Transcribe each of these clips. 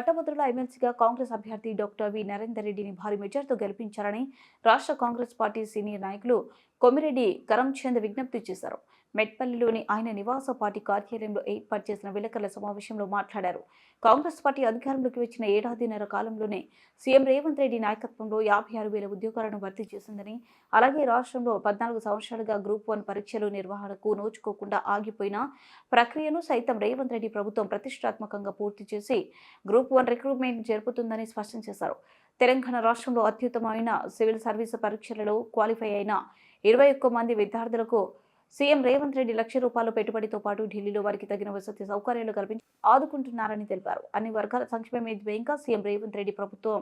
పట్టభద్రుల ఎమ్మెల్సీగా కాంగ్రెస్ అభ్యర్థి డాక్టర్ వి. నరేందర్ రెడ్డిని భారీ మెజార్టీతో గెలిపించారని రాష్ట్ర కాంగ్రెస్ పార్టీ సీనియర్ నాయకులు కొమిరెడ్డి కరంచంద్ విజ్ఞప్తి చేశారు. మెట్పల్లిలోని ఆయన నివాస పార్టీ కార్యాలయంలో ఏర్పాటు చేసిన విలేకరుల సమావేశంలో మాట్లాడారు. కాంగ్రెస్ పార్టీ అధికారంలోకి వచ్చిన ఏడాదిన్నర కాలంలోనే సీఎం రేవంత్ రెడ్డి నాయకత్వంలో యాభై ఆరు వేల ఉద్యోగాలను భర్తీ చేసిందని అలాగే రాష్ట్రంలో పద్నాలుగు సంవత్సరాలుగా గ్రూప్ వన్ పరీక్షలు నిర్వహణకు నోచుకోకుండా ఆగిపోయిన ప్రక్రియను సైతం రేవంత్ రెడ్డి ప్రభుత్వం ప్రతిష్టాత్మకంగా పూర్తి చేసి గ్రూప్ వన్ రిక్రూట్మెంట్ జరుపుతుందని స్పష్టం చేశారు. తెలంగాణ రాష్ట్రంలో అత్యుత్తమైన సివిల్ సర్వీస్ పరీక్షలలో క్వాలిఫై అయిన ఇరవై ఒక్క మంది విద్యార్థులకు సీఎం రేవంత్ రెడ్డి లక్ష రూపాయల పెట్టుబడితో పాటు ఢిల్లీలో వారికి తగిన వసతి సౌకర్యాలు కల్పించి ఆదుకుంటున్నారని తెలిపారు. అన్ని వర్గాల సంక్షేమమే ధ్యేయంగా సీఎం రేవంత్ రెడ్డి ప్రభుత్వం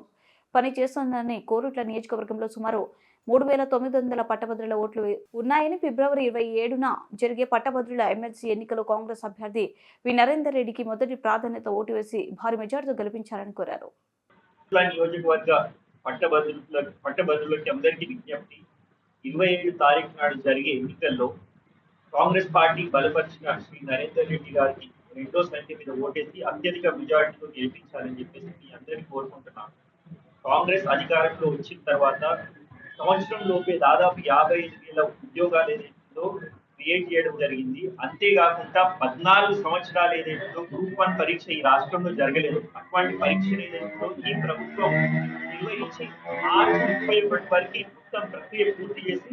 పనిచేస్తోందని కోరుట్ల నియోజకవర్గంలో సుమారు మూడు వేల తొమ్మిది వందల పట్టభద్రుల ఓట్లు ఉన్నాయని ఫిబ్రవరి ఇరవై ఏడున జరిగే పట్టభద్రుల ఎమ్మెల్సీ ఎన్నికలో కాంగ్రెస్ అభ్యర్థి వి. నరేందర్ రెడ్డికి మొదటి ప్రాధాన్యత ఓటు వేసి భారీ మెజార్టీతో గెలిపించాలని కోరారు. పట్టభద్రులకి అందరికీ విజ్ఞప్తి. ఇరవై ఏడు తారీఖు నాడు జరిగే ఎన్నికల్లో కాంగ్రెస్ పార్టీ బలపరిచిన శ్రీ నరేందర్ రెడ్డి గారికి రెండో సంఖ్య మీద ఓటేసి అత్యధిక మెజారిటీతో గెలిపించాలని చెప్పేసి మీ అందరికీ కోరుకుంటున్నాను. కాంగ్రెస్ అధికారంలో వచ్చిన తర్వాత సంవత్సరం లోపే దాదాపు యాభై ఐదు వేల ఉద్యోగాలు ఏదైతుందో క్రియేట్ చేయడం జరిగింది. అంతేకాకుండా పద్నాలుగు సంవత్సరాలు ఏదైతుందో గ్రూప్ వన్ పరీక్ష ఈ రాష్ట్రంలో జరగలేదు. అటువంటి పరీక్షలు ఏదైతుందో ఈ ప్రభుత్వం నిర్వహించి మార్చి ముప్పై ఒకటి వరకు మొత్తం ప్రక్రియ పూర్తి చేసి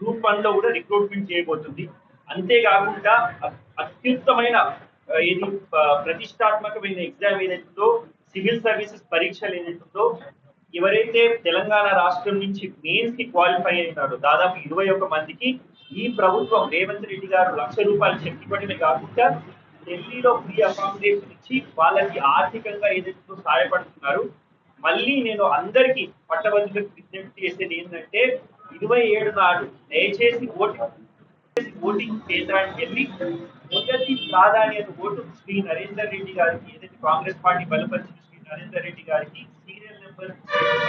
గ్రూప్ వన్లో కూడా రిక్రూట్మెంట్ చేయబోతుంది. అంతేకాకుండా అత్యుత్తమైన ఇది ఏది ప్రతిష్టాత్మకమైన ఎగ్జామ్ ఏదైతుందో సివిల్ సర్వీసెస్ పరీక్షలు ఏదైతుందో ఎవరైతే తెలంగాణ రాష్ట్రం నుంచి మెయిన్స్కి క్వాలిఫై అవుతారో దాదాపు ఇరవై ఒక మందికి ఈ ప్రభుత్వం రేవంత్ రెడ్డి గారు లక్ష రూపాయలు చెక్ ఇవ్వడమే కాకుండా ఢిల్లీలో ఫ్రీ అకామిడేషన్ ఇచ్చి వాళ్ళకి ఆర్థికంగా ఏదైతే సహాయపడుతున్నారు. మళ్ళీ నేను అందరికీ పట్టభద్రులకు విజ్ఞప్తి చేసేది ఏంటంటే ఇరవై ఏడు నాడు దయచేసి ఓటు ఓటింగ్ కేంద్రానికి వెళ్ళి మొదటి ప్రాధాన్యత ఓటు శ్రీ నరేందర్ రెడ్డి గారికి ఏదైతే కాంగ్రెస్ పార్టీ బలపరిచిన శ్రీ నరేందర్ రెడ్డి గారికి సీరియల్ నెంబర్